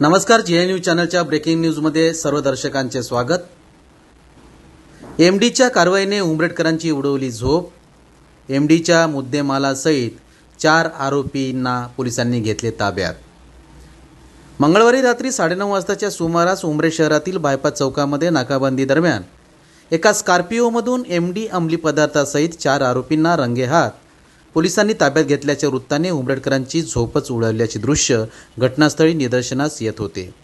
नमस्कार जी न्यूज चॅनलच्या ब्रेकिंग न्यूजमध्ये सर्व दर्शकांचे स्वागत. एमडीच्या कारवाईने उमरेडकरांची उडवली झोप. एमडीच्या मुद्देमालासहित चार आरोपींना पोलिसांनी घेतले ताब्यात. मंगळवारी रात्री साडेनऊ वाजताच्या सुमारास उमरेड शहरातील बायपास चौकामध्ये नाकाबंदी दरम्यान एका स्कॉर्पिओमधून एमडी अंमली पदार्थासहित चार आरोपींना रंगेहात. पोलिसांनी ताब्यात घेतल्याच्या वृत्ताने उमरेडकरांची झोपच उडवल्याचे दृश्य घटनास्थळी निदर्शनास येत होते.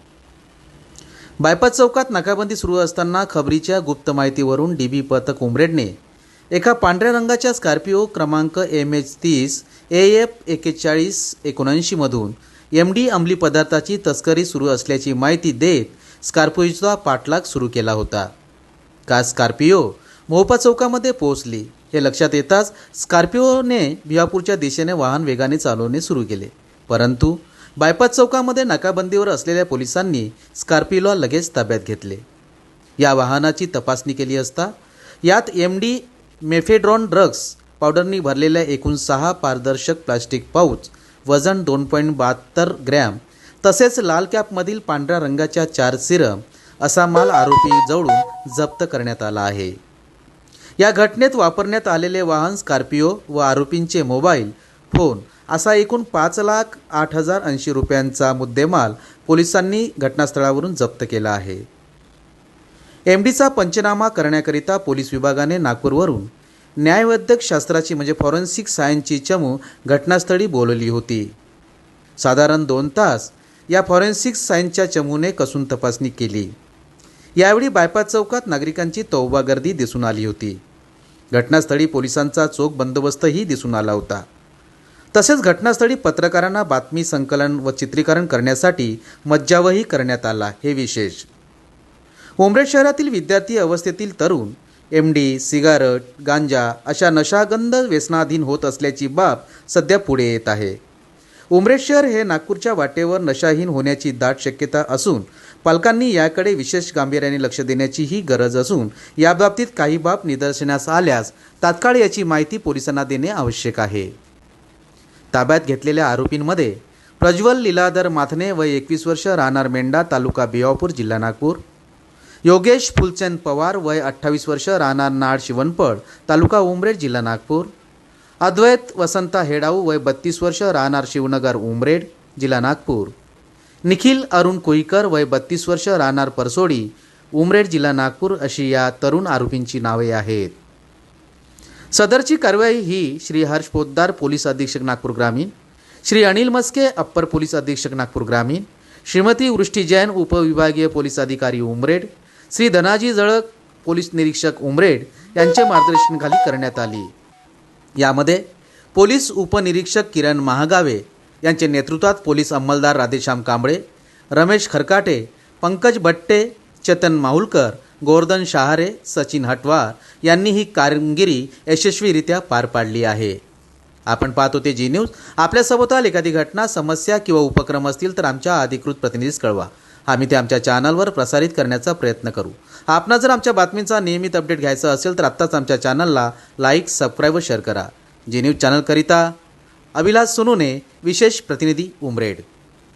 बायपास चौकात नाकाबंदी सुरू असताना खबरीच्या गुप्त माहितीवरून डी बी पथक उमरेडने एका पांढऱ्या रंगाच्या स्कॉर्पिओ क्रमांक एम एच तीस ए एफ एकेचाळीस एकोणऐंशीमधून एम डी अंमली पदार्थाची तस्करी सुरू असल्याची माहिती देत स्कॉर्पिओचा पाठलाग सुरू केला होता. का स्कॉर्पिओ? मोहपा चौकामध्ये पोहोचली. हे लक्षात येताच स्कॉर्पिओने भिवापूरच्या दिशेने वाहन वेगाने चालवणे सुरू केले. परंतु बायपास चौकामध्ये नाकाबंदीवर असलेल्या पोलिसांनी स्कॉर्पिओला लगेच ताब्यात घेतले. या वाहनाची तपासणी केली असता यात एम डी मेफेड्रॉन ड्रग्स पावडरनी भरलेल्या एकूण सहा पारदर्शक प्लास्टिक पाऊच वजन दोन पॉईंट बहात्तर ग्रॅम तसेच लाल कॅपमधील पांढऱ्या रंगाच्या चार सिरम असा माल आरोपी जवळून जप्त करण्यात आला आहे. या घटनेत वापरण्यात आलेले वाहन स्कॉर्पिओ व आरोपींचे मोबाईल फोन असा एकूण पाच लाख आठ हजार ऐंशी रुपयांचा मुद्देमाल पोलिसांनी घटनास्थळावरून जप्त केला आहे. एम डीचा पंचनामा करण्याकरिता पोलीस विभागाने नागपूरवरून न्यायवैद्यक शास्त्राची म्हणजे फॉरेन्सिक सायन्सची चमू घटनास्थळी बोलवली होती. साधारण दोन तास या फॉरेन्सिक सायन्सच्या चमूने कसून तपासणी केली. यावेळी बायपास चौकात नागरिकांची तौबा गर्दी दिसून आली होती. घटनास्थळी पोलिसांचा चोख बंदोबस्तही दिसून आला होता. तसेच घटनास्थळी पत्रकारांना बातमी संकलन व चित्रीकरण करण्यासाठी मज्जावही करण्यात आला हे विशेष. उमरेड शहरातील विद्यार्थी अवस्थेतील तरुण एम डी सिगारट गांजा अशा नशागंध व्यसनाधीन होत असल्याची बाब सध्या पुढे येत आहे. उमरेड शहर हे नागपूरच्या वाटेवर नशाहीन होण्याची दाट शक्यता असून पालकांनी याकडे विशेष गांभीर्याने लक्ष देण्याचीही गरज असून याबाबतीत काही बाब निदर्शनास आल्यास तात्काळ याची माहिती पोलिसांना देणे आवश्यक आहे. ताब्यात घेतलेल्या आरोपींमध्ये प्रज्वल लीलाधर माथने व एकवीस वर्ष राहणार मेंढा तालुका बिवापूर जिल्हा नागपूर. योगेश फुलचंद पवार वय अठ्ठावीस वर्ष राहणार नाड शिवनपड तालुका उमरेड जिल्हा नागपूर. अद्वैत वसंता हेडाऊ वय बत्तीस वर्ष राहणार शिवनगर उमरेड जिल्हा नागपूर. निखिल अरुण कुईकर वय बत्तीस वर्ष राहणार परसोडी उमरेड जिल्हा नागपूर अशी या तरुण आरोपींची नावे आहेत. सदरची कारवाई ही श्री हर्ष पोद्दार पोलीस अधीक्षक नागपूर ग्रामीण श्री अनिल मस्के अप्पर पोलीस अधीक्षक नागपूर ग्रामीण श्रीमती वृष्टी जैन उपविभागीय पोलीस अधिकारी उमरेड श्री धनाजी जळक पोलीस निरीक्षक उमरेड यांच्या मार्गदर्शनाखाली करण्यात आली. यामध्ये पोलीस उपनिरीक्षक किरण महागावे यांच्या नेतृत्वात पोलीस अंमलदार राधेश्याम कांबळे रमेश खरकाटे पंकज भट्टे चेतन माहुलकर गोवर्धन शहारे सचिन हटवार यांनी ही कामगिरी यशस्वीरित्या पार पाडली आहे. आपण पाहत होते जी न्यूज. आपल्यासोबत एखादी घटना समस्या किंवा उपक्रम असतील तर आमच्या अधिकृत प्रतिनिधीस कळवा. आम्ही ते आमच्या चॅनलवर प्रसारित करण्याचा प्रयत्न करू. आपणा जर आमच्या बातमीचा नियमित अपडेट घ्यायचा असेल तर आत्ताच आमच्या चॅनलला लाईक सबस्क्राईब व शेअर करा. जी न्यूज चॅनलकरिता अभिलाष सोनूने विशेष प्रतिनिधी उमरेड.